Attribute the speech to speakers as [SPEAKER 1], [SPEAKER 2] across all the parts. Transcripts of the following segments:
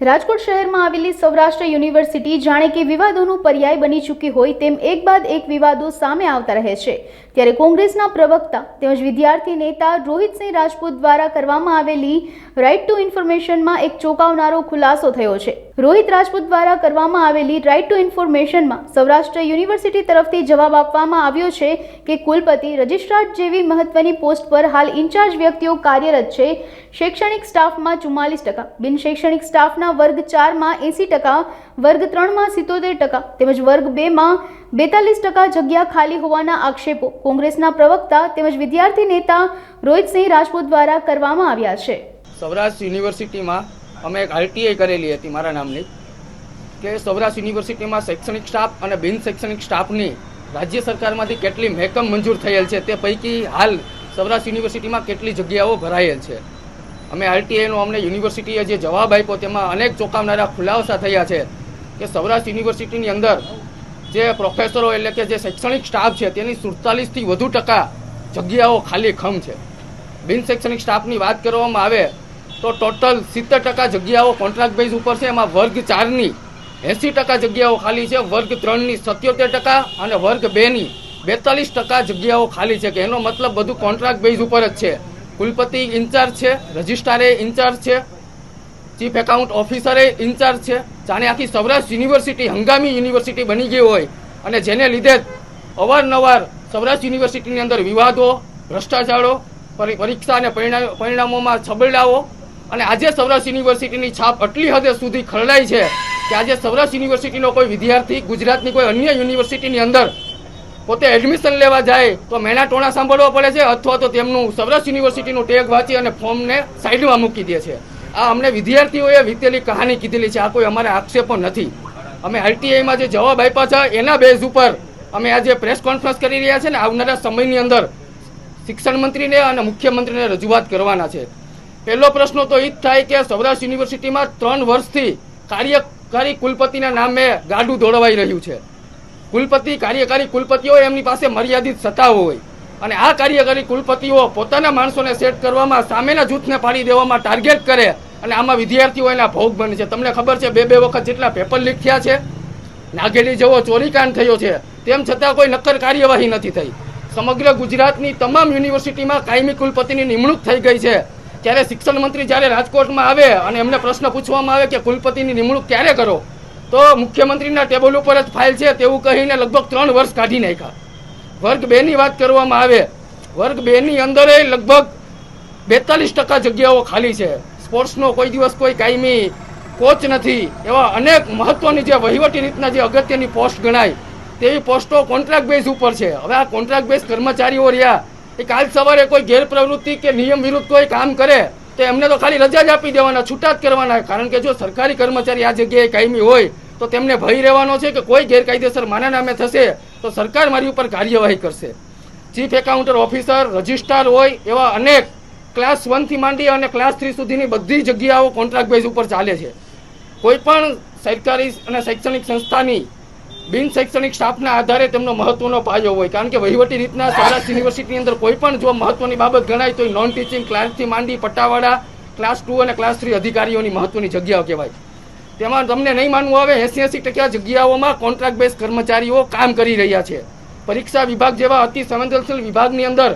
[SPEAKER 1] રાજકોટ શહેરમાં આવેલી સૌરાષ્ટ્ર યુનિવર્સિટી જાણે કે વિવાદોનું પર્યાય બની ચૂકી હોય તેમ એક બાદ એક વિવાદો સામે આવતા રહે છે. ત્યારે કોંગ્રેસના પ્રવક્તા તેમજ વિદ્યાર્થી નેતા રોહિતસિંહ રાજપૂત દ્વારા કરવામાં આવેલી રાઇટ ટુ ઇન્ફોર્મેશનમાં એક ચોંકાવનારો ખુલાસો થયો છે. રોહિત રાજપૂત દ્વારા કરવામાં આવેલી રાઇટ ટુ ઇન્ફોર્મેશનમાં સૌરાષ્ટ્ર યુનિવર્સિટી તરફથી જવાબ આપવામાં આવ્યો છે કે કુલપતિ રજિસ્ટ્રાર જેવી મહત્વની પોસ્ટ પર હાલ ઇન્ચાર્જ વ્યક્તિઓ કાર્યરત છે. શૈક્ષણિક સ્ટાફમાં ચુમ્માલીસ ટકા, બિન શૈક્ષણિક સ્ટાફના વર્ગ ચારમાં એંસી ટકા, વર્ગ ત્રણમાં સિત્તોતેર ટકા તેમજ વર્ગ બેમાં બેતાલીસ ટકા જગ્યા ખાલી હોવાના આક્ષેપો કોંગ્રેસના પ્રવક્તા તેમજ વિદ્યાર્થી નેતા રોહિતસિંહ રાજપૂત દ્વારા કરવામાં આવ્યા છે.
[SPEAKER 2] સૌરાષ્ટ્ર યુનિવર્સિટીમાં અમે એક આરટીઆઈ કરેલી હતી મારા નામની, કે સૌરાષ્ટ્ર યુનિવર્સિટીમાં શૈક્ષણિક સ્ટાફ અને બિન શૈક્ષણિક સ્ટાફની રાજ્ય સરકારમાંથી કેટલી મહેકમ મંજૂર થયેલ છે તે પૈકી હાલ સૌરાષ્ટ્ર યુનિવર્સિટીમાં કેટલી જગ્યાઓ ભરાયેલ છે. અમે આરટીઆઈનો અમને યુનિવર્સિટીએ જે જવાબ આપ્યો તેમાં અનેક ચોંકાવનારા ખુલાસા થયા છે કે સૌરાષ્ટ્ર યુનિવર્સિટીની અંદર જે પ્રોફેસરો એટલે કે જે શૈક્ષણિક સ્ટાફ છે, તેની સુડતાલીસથી વધુ ટકા જગ્યાઓ ખાલી ખમ છે. બિન શૈક્ષણિક સ્ટાફની વાત કરવામાં આવે તો ટોટલ સિત્તેર ટકા જગ્યાઓ કોન્ટ્રાક્ટ બેઝ ઉપર છે, એમાં વર્ગ ચારની એંસી ટકા જગ્યાઓ ખાલી છે, વર્ગ ત્રણની સત્યોતેર ટકા અને વર્ગ બેની બેતાલીસ ટકા જગ્યાઓ ખાલી છે, કે એનો મતલબ બધું કોન્ટ્રાક્ટ બેઝ ઉપર જ છે. કુલપતિ ઇન્ચાર્જ છે, રજિસ્ટ્રારે ઇન્ચાર્જ છે, ચીફ એકાઉન્ટ ઓફિસરે ઇન્ચાર્જ છે જાણે આખી સૌરાષ્ટ્ર યુનિવર્સિટી હંગામી યુનિવર્સિટી બની ગઈ હોય અને જેને લીધે અવારનવાર સૌરાષ્ટ્ર યુનિવર્સિટીની અંદર વિવાદો, ભ્રષ્ટાચારો, પરી- પરીક્ષા અને પરિણા- પરિણામોમાં છબરડાઓ અને આજે સૌરાષ્ટ્ર યુનિવર્સિટીની છાપ આટલી હદે સુધી ખરડાઈ છે કે આજે સૌરાષ્ટ્ર યુનિવર્સિટીનો કોઈ વિદ્યાર્થી, ગુજરાતની કોઈ અન્ય યુનિવર્સિટીની અંદર પોતે એડમિશન લેવા જાય તો મેના ટોણા સાંભળવા પડે છે અથવા તો તેમનું સૌરાષ્ટ્ર યુનિવર્સિટીનું ટેગ વાંચી અને ફોર્મને સાઈડમાં મૂકી દે છે. આ અમને વિદ્યાર્થીઓએ વીતેલી કહાની કીધેલી છે. આ કોઈ અમારે આક્ષેપો નથી. અમે આરટીઆઈમાં જે જવાબ આપ્યા છે, એના બેઝ ઉપર અમે આજે પ્રેસ કોન્ફરન્સ કરી રહ્યા છે ને, આવનારા સમયની અંદર શિક્ષણ મંત્રીને અને મુખ્યમંત્રીને રજૂઆત કરવાના છે. પહેલો પ્રશ્ન તો એ જ થાય કે સૌરાષ્ટ્ર યુનિવર્સિટીમાં ત્રણ વર્ષથી કાર્યકારી કુલપતિના નામે ગાડું દોડવાઈ રહ્યું છે. કુલપતિ, કાર્યકારી કુલપતિઓ એમની પાસે મર્યાદિત સત્તાઓ હોય. અને આ કાર્યકારી કુલપતિઓ પોતાના માણસોને સેટ કરવામાં સામેના જૂથને પાડી દેવામાં ટાર્ગેટ કરે અને આમાં વિદ્યાર્થીઓ એના ભોગ બને છે. તમને ખબર છે, બે બે વખત જેટલા પેપર લીક થયા છે, નાગેડી જેવો ચોરીકાંડ થયો છે, તેમ છતાં કોઈ નક્કર કાર્યવાહી નથી થઈ. સમગ્ર ગુજરાતની તમામ યુનિવર્સિટીમાં કાયમી કુલપતિની નિમણૂક થઈ ગઈ છે. ત્યારે શિક્ષણ મંત્રી જ્યારે રાજકોટમાં આવે અને એમને પ્રશ્ન પૂછવામાં આવે કે કુલપતિની નિમણૂક ક્યારે કરો, તો મુખ્યમંત્રીના ટેબલ ઉપર જ ફાઇલ છે તેવું કહીને લગભગ ત્રણ વર્ષ કાઢી નાખ્યા. વર્ગ બેની વાત કરવામાં આવે, વર્ગ બેની અંદર લગભગ બેતાલીસ ટકા જગ્યાઓ ખાલી છે. સ્પોર્ટ્સનો કોઈ દિવસ કોઈ કાયમી કોચ નથી. એવા અનેક મહત્વની જે વહીવટી રીતના જે અગત્યની પોસ્ટ ગણાય, તેવી પોસ્ટો કોન્ટ્રાક્ટ બેઝ ઉપર છે. હવે આ કોન્ટ્રાક્ટ બેઝ કર્મચારીઓ રહ્યા. એ કાલ સવારે કોઈ ગેરપ્રવૃત્તિ કે નિયમ વિરુદ્ધ કોઈ કામ કરે, તો એમને તો ખાલી રજા જ આપી દેવાના છૂટા જ કરવાના. કારણ કે જો સરકારી કર્મચારી આ જગ્યાએ કાયમી હોય, તો તેમને ભય રહેવાનો છે કે કોઈ ગેરકાયદેસર મારા નામે થશે, તો સરકાર મારી ઉપર કાર્યવાહી કરશે. ચીફ એકાઉન્ટર ઓફિસર રજિસ્ટ્રાર હોય, એવા અનેક ક્લાસ વનથી માંડી અને ક્લાસ થ્રી સુધીની બધી જગ્યાઓ કોન્ટ્રાક્ટ બેઝ ઉપર ચાલે છે. કોઈ પણ સરકારી અને શૈક્ષણિક સંસ્થાની બિન શૈક્ષણિક સ્ટાફના આધારે તેમનો મહત્વનો પાયો હોય. કારણ કે વહીવટી રીતના સૌરાષ્ટ્ર યુનિવર્સિટીની અંદર કોઈ પણ જો મહત્વની બાબત ગણાય તો નોન ટીચિંગ ક્લાસથી માંડી પટ્ટાવાળા ક્લાસ ટુ અને ક્લાસ થ્રી અધિકારીઓની મહત્વની જગ્યાઓ કહેવાય. તેમાં તમને નહીં માનવું આવે એસી એસી ટકા જગ્યાઓમાં કોન્ટ્રાક્ટ બેઝ કર્મચારીઓ કામ કરી રહ્યા છે. પરીક્ષા વિભાગ જેવા અતિ સંવેદનશીલ વિભાગની અંદર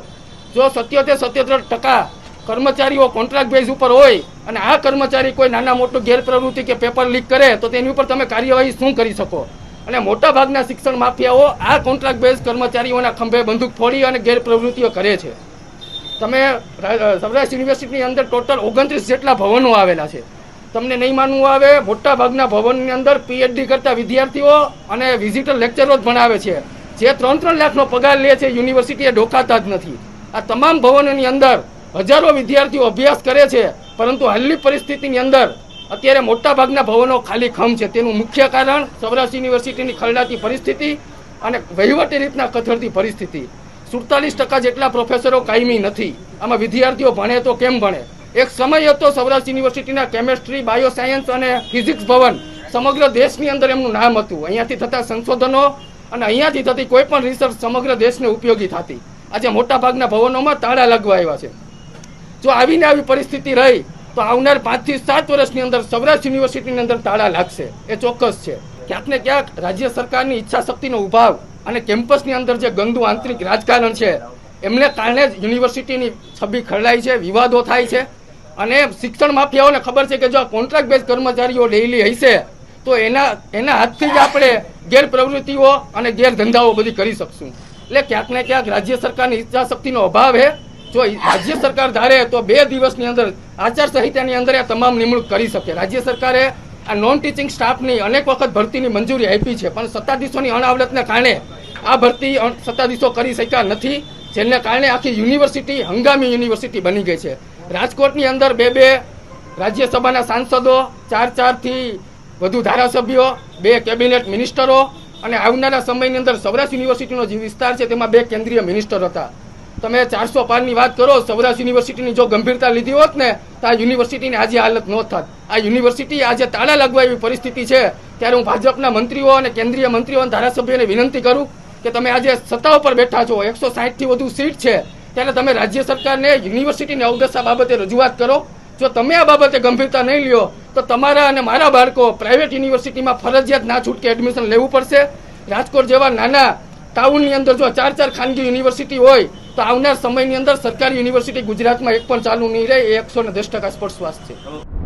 [SPEAKER 2] જો સત્યોતેર સત્યોતેર ટકા કર્મચારીઓ કોન્ટ્રાક્ટ બેઝ ઉપર હોય અને આ કર્મચારી કોઈ નાના મોટું ગેરપ્રવૃત્તિ કે પેપર લીક કરે, તો તેની ઉપર તમે કાર્યવાહી શું કરી શકો? અને મોટા ભાગના શિક્ષણ માફિયાઓ આ કોન્ટ્રાક્ટ બેઝ કર્મચારીઓના ખંભે બંદૂક ફોડી અને ગેરપ્રવૃત્તિઓ કરે છે. તમે સૌરાષ્ટ્ર યુનિવર્સિટીની અંદર ટોટલ ઓગણત્રીસ જેટલા ભવનો આવેલા છે. તમને નહીં માનવું આવે, મોટા ભાગના ભવનની અંદર પીએચડી કરતા વિદ્યાર્થીઓ અને વિઝિટર લેક્ચરો જ ભણાવે છે. જે ત્રણ ત્રણ લાખનો પગાર લે છે, યુનિવર્સિટીએ ડોકાતા જ નથી. આ તમામ ભવનોની અંદર હજારો વિદ્યાર્થીઓ અભ્યાસ કરે છે, પરંતુ હાલની પરિસ્થિતિની અંદર અત્યારે મોટાભાગના ભવનો ખાલી ખમ છે. તેનું મુખ્ય કારણ સૌરાષ્ટ્ર યુનિવર્સિટીની ખરડાતી પરિસ્થિતિ અને વહીવટી રીતના કથળતી પરિસ્થિતિ. સુડતાલીસ ટકા જેટલા પ્રોફેસરો કાયમી નથી. આમાં વિદ્યાર્થીઓ ભણે તો કેમ ભણે? એક સમય હતો સૌરાષ્ટ્ર યુનિવર્સિટીના કેમેસ્ટ્રી, બાયોસાયન્સ અને ફિઝિક્સ ભવન સમગ્ર દેશની અંદર એમનું નામ હતું. અહીંયાથી થતા સંશોધનો અને અહીંયાથી થતી કોઈ પણ રિસર્ચ સમગ્ર દેશને ઉપયોગી થતી. આજે મોટાભાગના ભવનોમાં તાળા લગવા આવ્યા છે. જો આવીને આવી પરિસ્થિતિ રહી, તો આવનાર પાંચથી સાત વર્ષની અંદર સૌરાષ્ટ્ર યુનિવર્સિટીની અંદર તાળા લાગશે. એ ચોક્કસ છે. ક્યાંક ને ક્યાંક રાજ્ય સરકારની ઈચ્છા શક્તિનો ઉભાવ અને કેમ્પસની અંદર જે ગંદુ આંતરિક રાજકારણ છે, એમને કારણે જ યુનિવર્સિટીની છબી ખરડાય છે, વિવાદો થાય છે. અને શિક્ષણ માફિયાઓને ખબર છે કે જો આ કોન્ટ્રાક્ટ બેઝ કર્મચારીઓ લેલી હશે, તો એના એના હાથથી જ આપણે ગેરપ્રવૃત્તિઓ અને ગેરધંધાઓ બધી કરી શકશું. એટલે ક્યાંક ને ક્યાંક રાજ્ય સરકારની ઈચ્છા શક્તિનો અભાવ છે. જો રાજ્ય સરકાર ધારે તો બે દિવસની અંદર આચાર સંહિતાની અંદર આ તમામ નિમણૂક કરી શકે. રાજ્ય સરકારે આ નોન ટીચિંગ સ્ટાફની અનેક વખત ભરતીની મંજૂરી આપી છે, પણ સત્તાધીશોની અણાવલતને કારણે આ ભરતી સત્તાધીશો કરી શક્યા નથી, જેને કારણે આખી યુનિવર્સિટી હંગામી યુનિવર્સિટી બની ગઈ છે. રાજકોટની અંદર બે બે રાજ્યસભાના સાંસદો, ચાર ચારથી વધુ ધારાસભ્યો, બે કેબિનેટ મિનિસ્ટરો અને આવનારા સમયની અંદર સૌરાષ્ટ્ર યુનિવર્સિટીનો જે વિસ્તાર છે તેમાં બે કેન્દ્રીય મિનિસ્ટર હતા. તમે ચારસો પારની વાત કરો, સૌરાષ્ટ્ર યુનિવર્સિટીની જો ગંભીરતા લીધી હોત ને, તો આ યુનિવર્સિટીની આજે હાલત ન થાત. આ યુનિવર્સિટી આજે તાળા લાગવા એવી પરિસ્થિતિ છે, ત્યારે હું ભાજપના મંત્રીઓ અને કેન્દ્રીય મંત્રીઓ અને ધારાસભ્યોને વિનંતી કરું કે તમે આજે સત્તા ઉપર બેઠા છો, એકસો થી વધુ સીટ છે, ત્યારે તમે રાજ્ય સરકારને યુનિવર્સિટીની અવદશા બાબતે રજૂઆત કરો. જો તમે આ બાબતે ગંભીરતા નહીં લ્યો, તો તમારા અને મારા બાળકો પ્રાઇવેટ યુનિવર્સિટીમાં ફરજિયાત ના છૂટકે એડમિશન લેવું પડશે. રાજકોટ જેવા નાના ટાઉનની અંદર જો ચાર ચાર ખાનગી યુનિવર્સિટી હોય તો આવનાર સમયની અંદર સરકારી યુનિવર્સિટી ગુજરાતમાં એક પણ ચાલુ નહીં રહે, એ એકસો ને દસ ટકા સ્પષ્ટ છે.